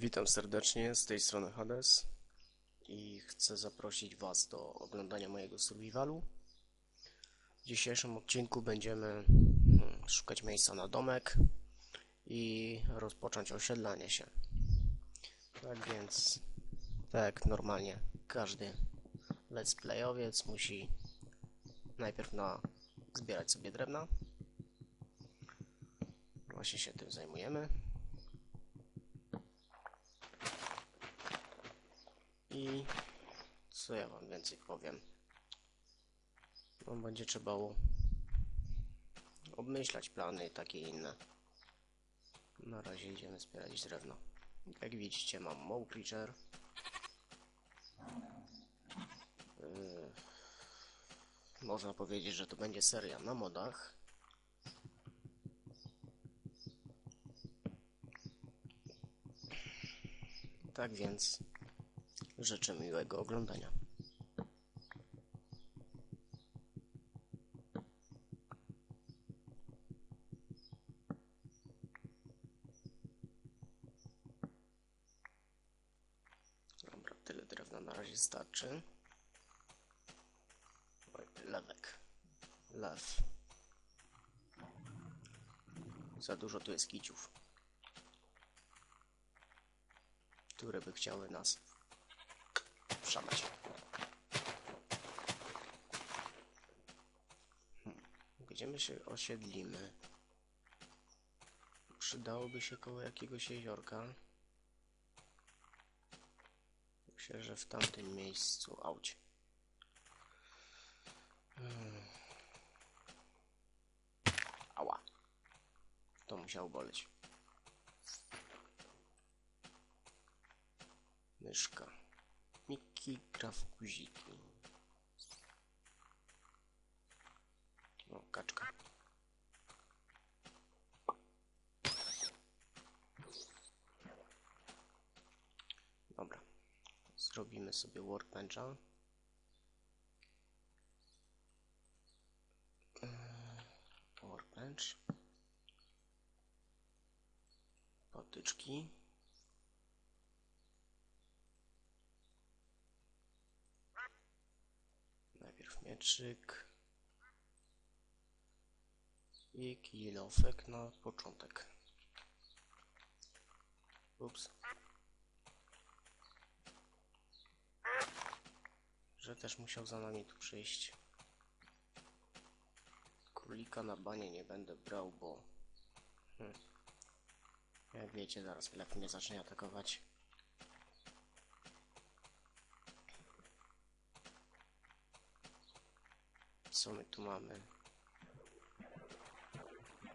Witam serdecznie, z tej strony Hades i chcę zaprosić Was do oglądania mojego survivalu. W dzisiejszym odcinku będziemy mm, szukać miejsca na domek i rozpocząć osiedlanie się. Tak więc, tak normalnie każdy let's playowiec musi najpierw na zbierać sobie drewna. Właśnie się tym zajmujemy. I co ja wam więcej powiem? No, będzie trzeba obmyślać plany takie inne. Na razie idziemy zbierać drewno. Jak widzicie mam Mow Creature. Yy, można powiedzieć, że to będzie seria na modach. Tak więc Życzę miłego oglądania. Dobra, tyle drewna na razie starczy. Lewek. Lew. Za dużo tu jest kiciów. Które by chciały nas szamać. Hmm. Gdzie my się osiedlimy? Przydałoby się koło jakiegoś jeziorka. Myślę, że w tamtym miejscu auć. Hmm. Ała. To musiało boleć. Myszka. Miki gra w guziki. O, kaczka. Dobra. Zrobimy sobie workbencha. Eee, Workbench. Potyczki. Najpierw mieczyk i kilofek na początek. Ups. Że też musiał za nami tu przyjść. Królika na banie nie będę brał, bo... Hmm. Jak wiecie, zaraz lew mnie zacznie atakować. Co my tu mamy?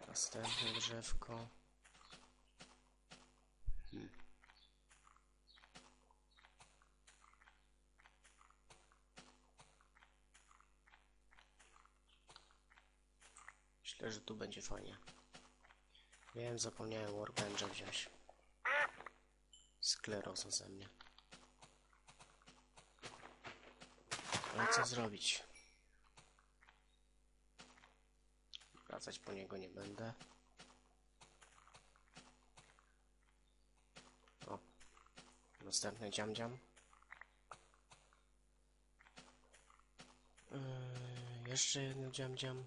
Następne drzewko. Hmm. Myślę, że tu będzie fajnie. Wiem, zapomniałem Warbenja wziąć. Skleroza ze mnie. Ale co zrobić? Wracać po niego nie będę. O, następny dziam dziam. Yy, jeszcze jedno dziam dziam.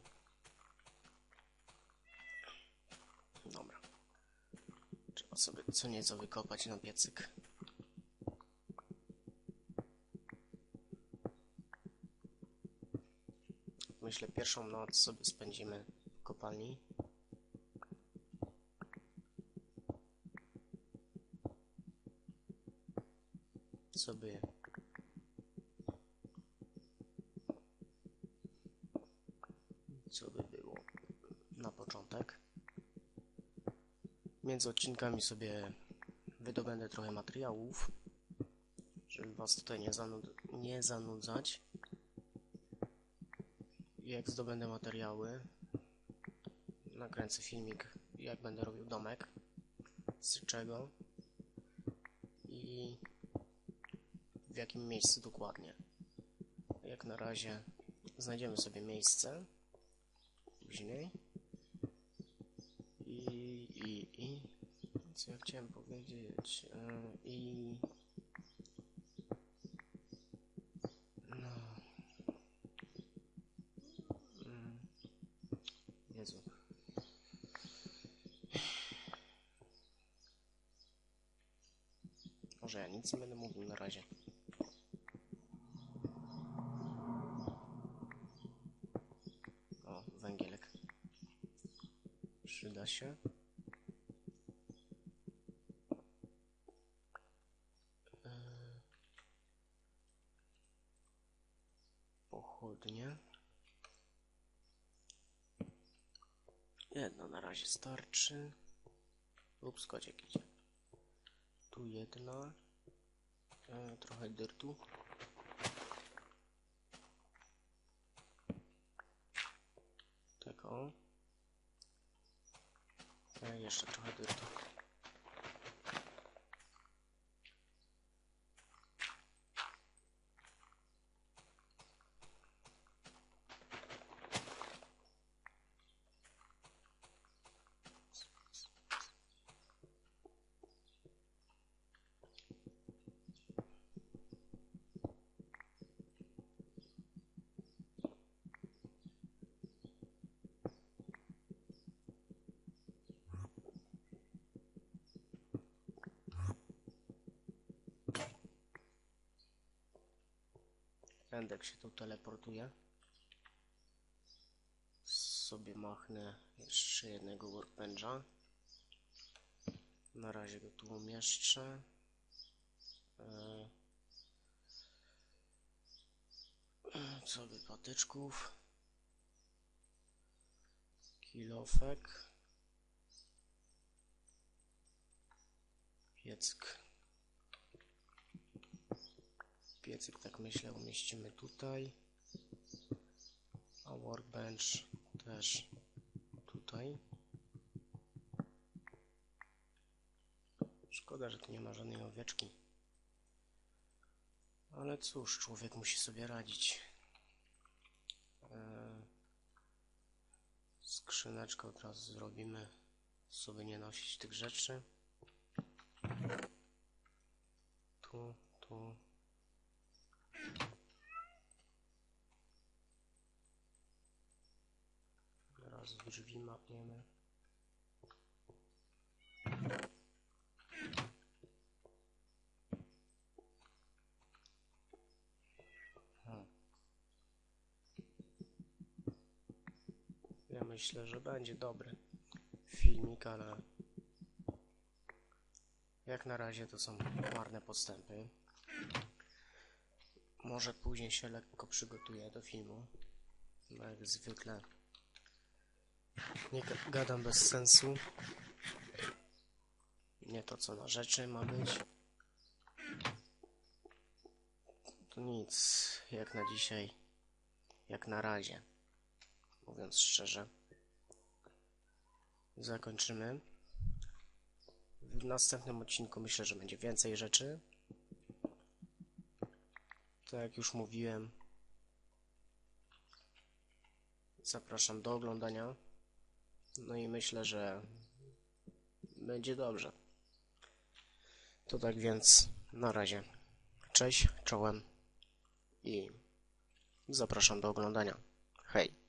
Dobra. Trzeba sobie co nieco wykopać na piecyk. Myślę, pierwszą noc sobie spędzimy kopalni. Co by... Co by było na początek? Między odcinkami sobie wydobędę trochę materiałów, żeby was tutaj nie, zanud nie zanudzać jak zdobędę materiały, nakręcę filmik, jak będę robił domek, z czego i w jakim miejscu dokładnie. Jak na razie znajdziemy sobie miejsce później i, i, i co ja chciałem powiedzieć? E, I... Może ja nic nie będę mówił na razie. O, węgielek. Przyda się. Eee, Pochodnie. Jedno na razie starczy. Ups, kociek idzie. Tu jedna. E, trochę dyrtu. Tego. E, jeszcze trochę dyrtu. Endek się tu teleportuje. Sobie machnę jeszcze jednego workbencha. Na razie go tu umieszczę. E, Co by patyczków? Kilofek. Pieck. Piecyk, tak myślę, umieścimy tutaj. A workbench też tutaj. Szkoda, że tu nie ma żadnej owieczki. Ale cóż, człowiek musi sobie radzić. Eee, skrzyneczkę od razu zrobimy, sobie nie nosić tych rzeczy. Tu, tu. Teraz drzwi mapniemy. Hmm. Ja myślę, że będzie dobry filmik, ale jak na razie to są marne postępy. Może później się lekko przygotuję do filmu. No jak zwykle. Nie ga- gadam bez sensu. Nie to co na rzeczy ma być. To nic, jak na dzisiaj, jak na razie. Mówiąc szczerze. Zakończymy. W następnym odcinku myślę, że będzie więcej rzeczy. Tak jak już mówiłem, zapraszam do oglądania. No i myślę, że będzie dobrze. To tak więc na razie. Cześć, czołem i zapraszam do oglądania. Hej.